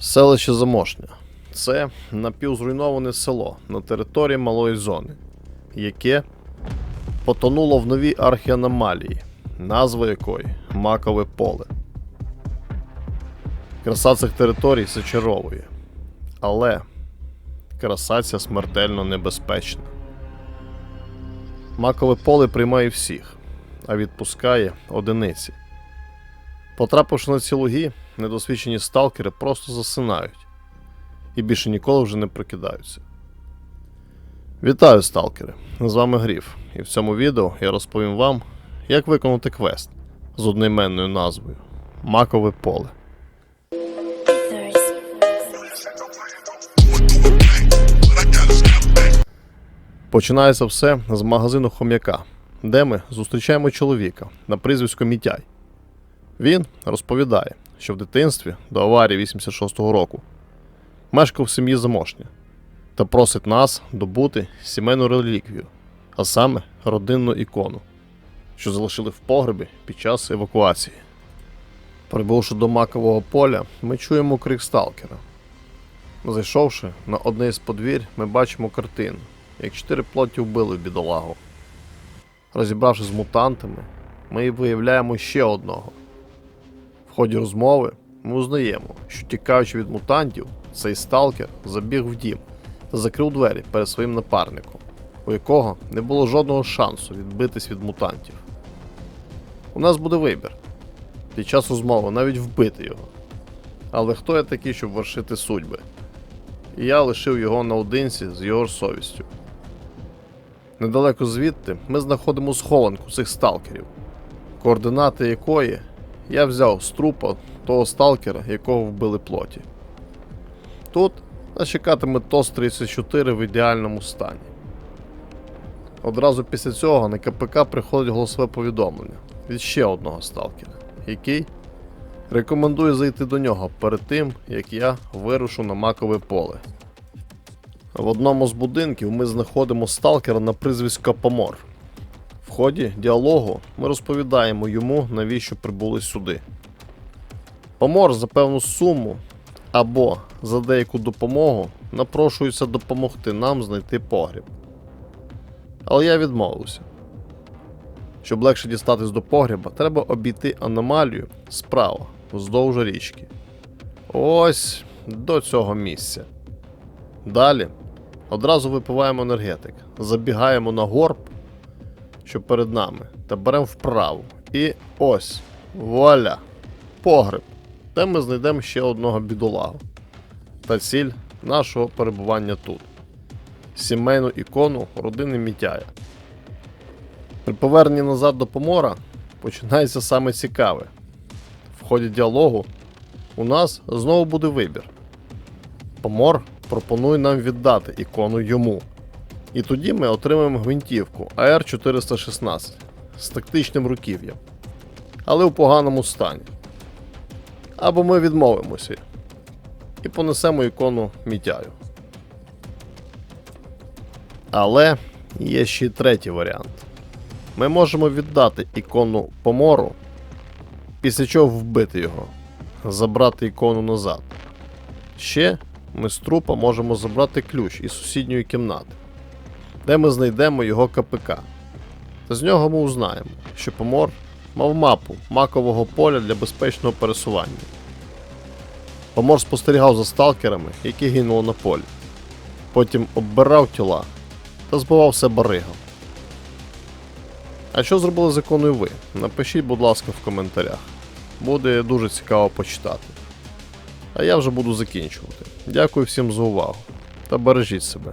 Селище Замошня. Це напівзруйноване село на території малої зони, яке потонуло в новій архіаномалії, назва якої Макове поле. Краса цих територій зачаровує. Але краса ця смертельно небезпечна. Макове поле приймає всіх, а відпускає одиниці. Потрапивши на ці луги, недосвідчені сталкери просто засинають і більше ніколи вже не прокидаються. Вітаю, сталкери! З вами Гріф, і в цьому відео я розповім вам, як виконати квест з одноіменною назвою Макове поле. Починається все з магазину хом'яка, де ми зустрічаємо чоловіка на прізвисько Мітяй. Він розповідає, що в дитинстві до аварії 86-го року мешкав в сім'ї заможня та просить нас добути сімейну реліквію, а саме родинну ікону, що залишили в погребі під час евакуації. Прибувши до макового поля, ми чуємо крик сталкера. Зайшовши на одне із подвір'я, ми бачимо картину, як чотири плоті вбили бідолагу. Розібравшись з мутантами, ми виявляємо ще одного. Ході розмови ми узнаємо, що тікаючи від мутантів, цей сталкер забіг в дім та закрив двері перед своїм напарником, у якого не було жодного шансу відбитись від мутантів. У нас буде вибір під час розмови навіть вбити його. Але хто я такий, щоб вершити судьби? І я лишив його наодинці з його ж совістю. Недалеко звідти ми знаходимо схованку цих сталкерів, координати якої я взяв з трупа того сталкера, якого вбили плоті. Тут нас чекатиме ТОС-34 в ідеальному стані. Одразу після цього на КПК приходить голосове повідомлення від ще одного сталкера, який рекомендує зайти до нього перед тим, як я вирушу на макове поле. В одному з будинків ми знаходимо сталкера на прізвисько Помор. Ході діалогу ми розповідаємо йому, навіщо прибули сюди. Помор за певну суму або за деяку допомогу напрошується допомогти нам знайти погріб. Але я відмовився. Щоб легше дістатись до погріба, треба обійти аномалію справа, вздовж річки. Ось до цього місця. Далі одразу випиваємо енергетик, забігаємо на горб, що перед нами, та беремо вправо. І ось, вуаля, погреб, де ми знайдемо ще одного бідолагу. Та ціль нашого перебування тут. Сімейну ікону родини Мітяя. При поверненні назад до помора починається саме цікаве. В ході діалогу у нас знову буде вибір. Помор пропонує нам віддати ікону йому. І тоді ми отримаємо гвинтівку АР-416 з тактичним руків'ям, але у поганому стані. Або ми відмовимося і понесемо ікону мітяю. Але є ще й третій варіант. Ми можемо віддати ікону помору, після чого вбити його, забрати ікону назад. Ще ми з трупа можемо забрати ключ із сусідньої кімнати, де ми знайдемо його КПК. Та з нього ми узнаємо, що помор мав мапу макового поля для безпечного пересування. Помор спостерігав за сталкерами, які гинули на полі. Потім оббирав тіла та збивав все баригом. А що зробили з іконою ви? Напишіть, будь ласка, в коментарях. Буде дуже цікаво почитати. А я вже буду закінчувати. Дякую всім за увагу та бережіть себе.